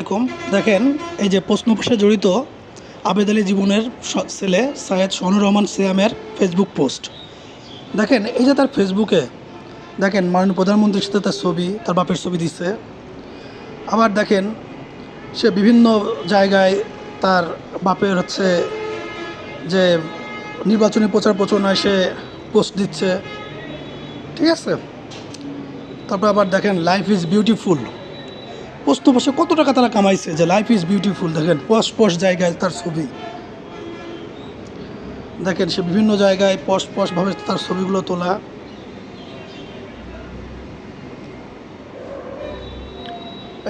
এরকম দেখেন, এই যে প্রশ্ন প্রশ্নে জড়িত আবেদ আলী জীবনের ছেলে সায়েদ শহনুর রহমান সিয়ামের ফেসবুক পোস্ট দেখেন, এই যে তার ফেসবুকে দেখেন, মাননীয় প্রধানমন্ত্রীর সাথে তার ছবি, তার বাপের ছবি দিচ্ছে আবার দেখেন, সে বিভিন্ন জায়গায় তার বাপের হচ্ছে যে নির্বাচনী প্রচার প্রচারণায় সে পোস্ট দিচ্ছে। ঠিক আছে? তারপর আবার দেখেন লাইফ ইজ বিউটিফুল পোস্ত বসে কত টাকা তারা কামাইছে যে লাইফ ইজ বিউটিফুল দেখেন, পশ পশ জায়গায় তার ছবি। দেখেন, সে বিভিন্ন জায়গায় পশ পশভাবে তার ছবিগুলো তোলা।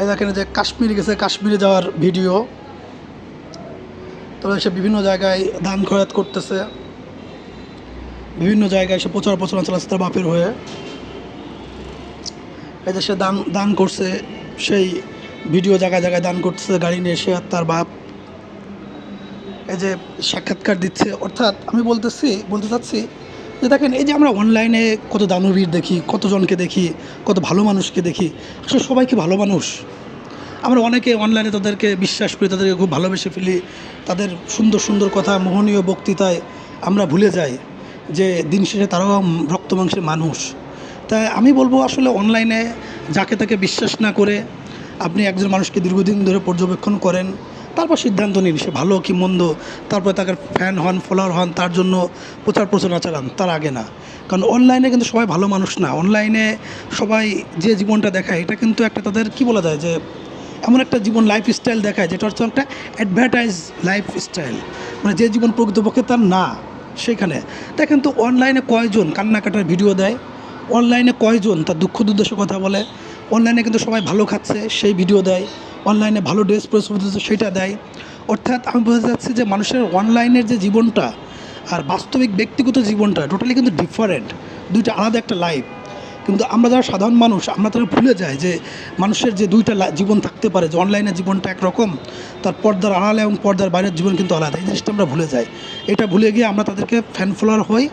এই দেখেন যে কাশ্মীর গেছে, কাশ্মীরে যাওয়ার ভিডিও। তবে সে বিভিন্ন জায়গায় দান খয়াত করতেছে। বিভিন্ন জায়গায় সে প্রচার প্রচারণা চালাচ্ছে তার বাপের হয়ে। এই যে সে দান দান করছে। সেই ভিডিও জায়গায় জায়গায় দান করতেছে, গাড়ি নিয়ে সে তার বাপ এই যে সাক্ষাৎকার দিচ্ছে। অর্থাৎ আমি বলতেছি, বলতে চাচ্ছি যে দেখেন, এই যে আমরা অনলাইনে কত দানবীর দেখি, কতজনকে দেখি, কত ভালো মানুষকে দেখি, আসলে সবাই কি ভালো মানুষ? আমরা অনেকে অনলাইনে তাদেরকে বিশ্বাস করি, তাদেরকে খুব ভালোবেসে ফেলি, তাদের সুন্দর সুন্দর কথা, মোহনীয় বক্তৃতায় আমরা ভুলে যাই যে দিন শেষে তারাও রক্ত মাংসের মানুষ। তাই আমি বলব আসলে অনলাইনে যাকে তাকে বিশ্বাস না করে আপনি একজন মানুষকে দীর্ঘদিন ধরে পর্যবেক্ষণ করেন, তারপর সিদ্ধান্ত নিন সে ভালো কি মন্দ, তারপরে তাকে ফ্যান হন ফলোয়ার হন, তার জন্য প্রচার প্রচারণা চালান, তার আগে না। কারণ অনলাইনে কিন্তু সবাই ভালো মানুষ না। অনলাইনে সবাই যে জীবনটা দেখায়, এটা কিন্তু একটা তাদের কি বলা যায় যে এমন একটা জীবন লাইফ স্টাইল দেখায়, যেটা হচ্ছে একটা অ্যাডভার্টাইজ লাইফ স্টাইল মানে যে জীবন প্রকৃতপক্ষে তার না, সেখানে। দেখেন তো অনলাইনে কয়জন কান্নাকাটার ভিডিও দেয়? অনলাইনে কয়জন তার দুঃখ দুর্দশার কথা বলে, অনলাইনে কিন্তু সবাই ভালো খাচ্ছে, সেই ভিডিও দেয়, অনলাইনে ভালো ড্রেস পরে ছবি সেটা দেয়। অর্থাৎ আমি বোঝা যাচ্ছে যে মানুষের অনলাইনের যে জীবনটা আর বাস্তবিক ব্যক্তিগত জীবনটা টোটালি কিন্তু ডিফারেন্ট দুইটা আলাদা একটা লাইফ কিন্তু আমরা যারা সাধারণ মানুষ, আমরা তারা ভুলে যাই যে মানুষের যে দুইটা জীবন থাকতে পারে, যে অনলাইনের জীবনটা একরকম, তার পর্দার আড়ালে এবং পর্দার বাইরের জীবন কিন্তু আলাদা, এই জিনিসটা আমরা ভুলে যাই। এটা ভুলে গিয়ে আমরা তাদেরকে ফ্যান ফলোয়ার হই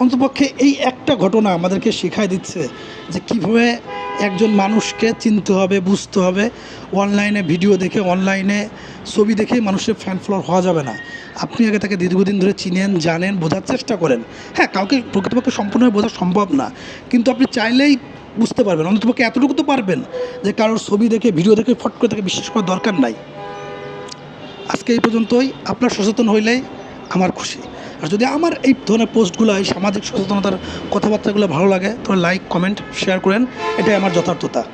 অন্তপক্ষে এই একটা ঘটনা আমাদেরকে শেখায় দিচ্ছে যে কীভাবে একজন মানুষকে চিনতে হবে, বুঝতে হবে। অনলাইনে ভিডিও দেখে, অনলাইনে ছবি দেখে মানুষের ফ্যান ফলোয়ার হওয়া যাবে না। আপনি আগে তাকে দীর্ঘদিন ধরে চিনেন, জানেন, বোঝার চেষ্টা করেন। হ্যাঁ কাউকে প্রকৃতপক্ষে সম্পূর্ণভাবে বোঝা সম্ভব না। কিন্তু আপনি চাইলেই বুঝতে পারবেন। অন্ততপক্ষে এতটুকু তো পারবেন যে কারোর ছবি দেখে, ভিডিও দেখে ফট করে তাকে বিশ্বাস করার দরকার নাই। আজকে এই পর্যন্তই। আপনার সচেতন হইলেই আমার খুশি। আর যদি আমার এই ধরনের পোস্টগুলো, এই সামাজিক সচেতনতার কথাবার্তাগুলো ভালো লাগে, তাহলে লাইক কমেন্ট শেয়ার করেন। এটাই আমার যথার্থতা।